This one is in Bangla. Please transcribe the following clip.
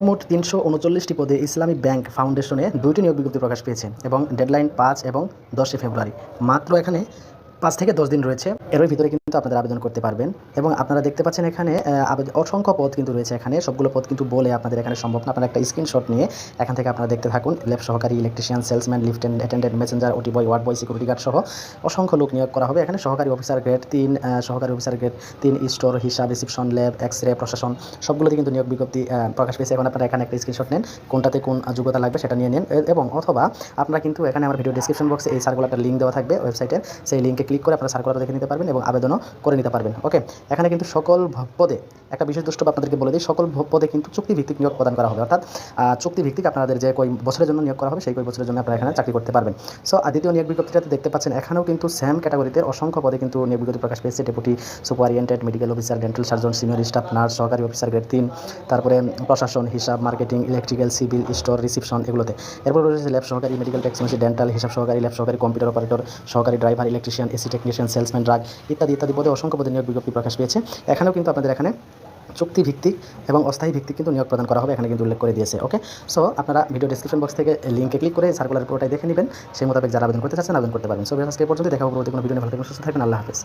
মোট তিনশো উনচল্লিশটি পদে ইসলামী ব্যাংক ফাউন্ডেশনে দুইটি নিয়োগ বিজ্ঞপ্তি প্রকাশ পেয়েছে এবং ডেডলাইন পাঁচ এবং দশই ফেব্রুয়ারি। মাত্র এখানে পাঁচ থেকে দশ দিন রয়েছে। এর ভিতরে কিন্তু আপনারা আবেদন করতে পারবেন এবং আপনারা দেখতে পাচ্ছেন এখানে অসংখ্য পদ কিন্তু রয়েছে এখানে। সবগুলো পদ কিন্তু বলে আপনাদের এখানে সম্ভব না। আপনারা একটা স্ক্রিনশট নিয়ে এখান থেকে আপনারা দেখতে থাকুন। ল্যাব সহকারী electrician salesman lift attendant messenger OT boy ward boy security guard সহ অসংখ্য লোক নিয়োগ করা হবে। এখানে সহকারী অফিসার গ্রেড তিন সহকারী অফিসার গ্রেড তিন স্টোর হিসাব রিসিপশন ল্যাব এক্স রে প্রশাসন সবগুলোতে কিন্তু নিয়োগ বিজ্ঞপ্তি প্রকাশ পেয়েছে। এখন আপনারা এখানে একটা স্ক্রিনশট নেন। কোনটাতে কোন যোগ্যতা লাগবে সেটা নিয়ে নিন। এবং অথবা আপনারা কিন্তু এখানে আমার ভিডিও ডিসক্রিপশন বক্সে এই সার্কুলারটা লিঙ্ক দেওয়া থাকবে ওয়েবসাইটের সেই লিঙ্কে ক্লিক করে আপনারা সার্কুলার দেখে নিতে পারবেন এবং আবেদনও করে নিতে পারবেন। ওকে এখানে কিন্তু সকল পদে একটা বিশেষ দ্রষ্টব্য আপনাদেরকে বলে দিই, সকল পদে কিন্তু চুক্তিভিত্তিক নিয়োগ প্রদান করা হবে। অর্থাৎ চুক্তিভিত্তিক আপনাদের যে কই বছরের জন্য নিয়োগ করা হবে, সেই কই বছরের জন্য আপনারা এখানে চাকরি করতে পারবেন। সো দ্বিতীয় নিয়োগ বিজ্ঞপ্তিটাতে দেখতে পাচ্ছেন, এখানেও কিন্তু সেম ক্যাটাগরিতে অসংখ্য পদে কিন্তু নিয়োগ বিজ্ঞপ্তি প্রকাশ পেয়েছে। Deputy superintendent medical officer dental surgeon senior staff nurse সহকারী অফিসার গ্রেড তিন, তারপরে প্রশাসন, হিসাব marketing electrical civil store reception এগুলোতে। এরপর রয়েছে ল্যাব সহকারী মেডিকেল টেকনোলজি ডেন্টাল হিসাব সহকারী ল্যাব সহকারী কম্পিউটার অপারেটর সহকারী driver electrician AC technician salesman drug ইত্যাদি ইত্যাদি পদে অসংখ্য পদে নিয়োগ বিজ্ঞপ্তি প্রকাশ পেয়েছে। এখানেও কিন্তু আপনাদের এখানে চুক্তিভিত্তিক এবং অস্থায়ী ভিত্তিক কিন্তু নিয়োগ প্রদান করা হবে, এখানে কিন্তু উল্লেখ করে দিয়েছে ওকে সো আপনারা ভিডিও ডিসক্রিপশন বক্স থেকে লিঙ্কে ক্লিক করে সার্কুলার পুরোটাই দেখে নেবেন, সেই মোতাবেক যারা আবেদন করতে চাচ্ছেন আবেদন করতে পারবেন। সো আজকে পর্যন্ত দেখা পরবর্তী কোনো ভিডিও ভালো থাকবেন, সুস্থ থাকবেন, আল্লাহ হাফেজ।